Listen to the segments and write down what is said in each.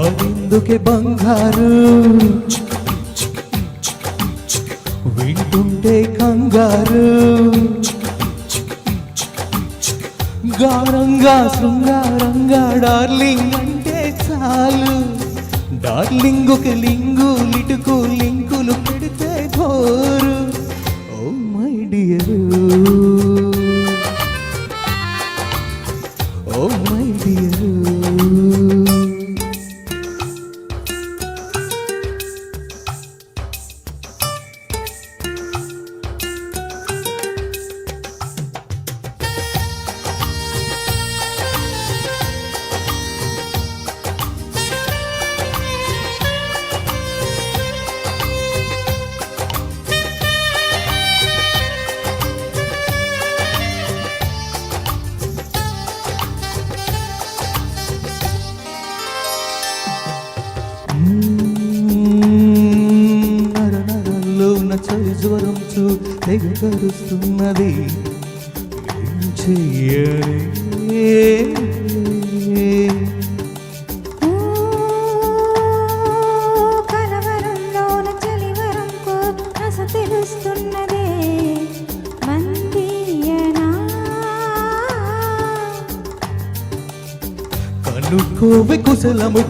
గాలిందుకే బంగారు. వింటుంటే కంగారు. గారంగా శృంగారంగా డార్లింగ్ అంటే చాలు. డార్లింగ్ ఒక లింగు లిటుకు లింకులు పెడితే ఘోరు ఓ మై డియరు. ఉన్న చలి జ్వరం చూ తెగ కరుస్తున్నది ఏం చెయ్యలే కనుక్కోవే కుశలము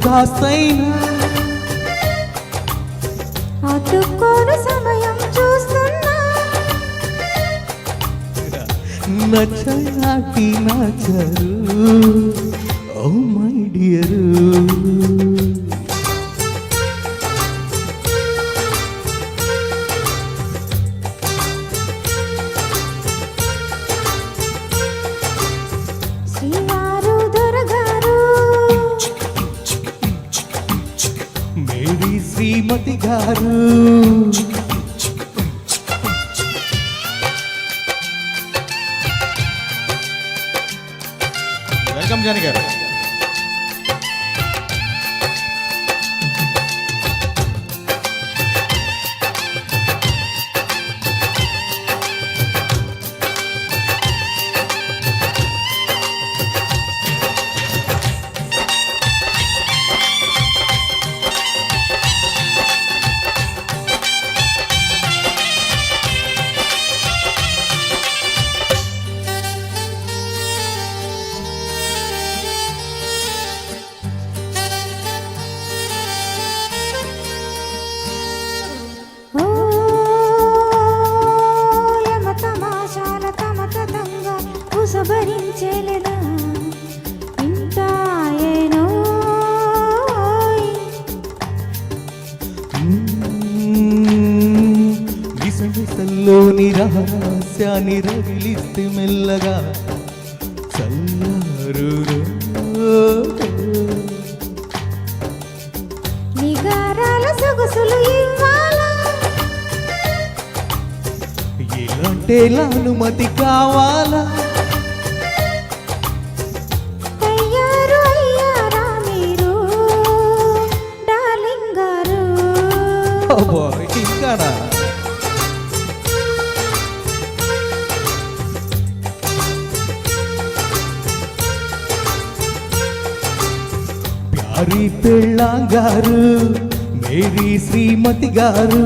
అతుక్కోను నచ్చనాటి నచ్చరు ఓ మై డియరు మేరీ శ్రీమతి గారు. వెల్కమ్ జాని కుసబరించేలేదా ఇంటాయేనో విసవిసల్లోని రహస్యాన్ని రగిలిస్తే మెల్లగా చల్లారు నిగారాల సొగసులు ఇవ్వాలా? అనుమతి కావాలా? అబ్బా, ఇంకానా ప్యారీ పెళ్ళాంగారు మేరీ శ్రీమతి గారు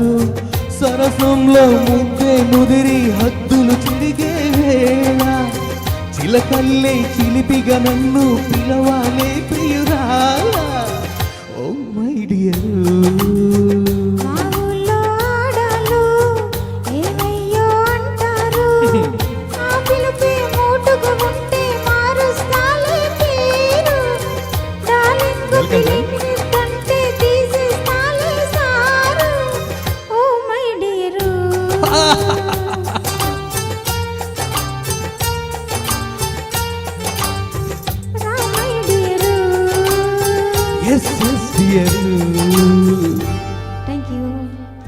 సరసంలో ముందే ముదిరి హద్దులు తిరిగే వేళ. చిలకల్లే చిలిపిగా నన్ను పిలవాలే ప్రియురాలా. ఓ my dear.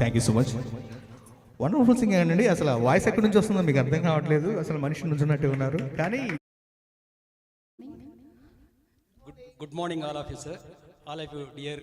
Thank you so much wonderful sing అండి అసలు వాయిస్ ఎక్కడి నుంచి వస్తుందో మీకు అర్థం కావట్లేదు. అసలు మనిషి నుంచున్నట్టు ఉన్నారు. కానీ good morning all of you sir all of you dear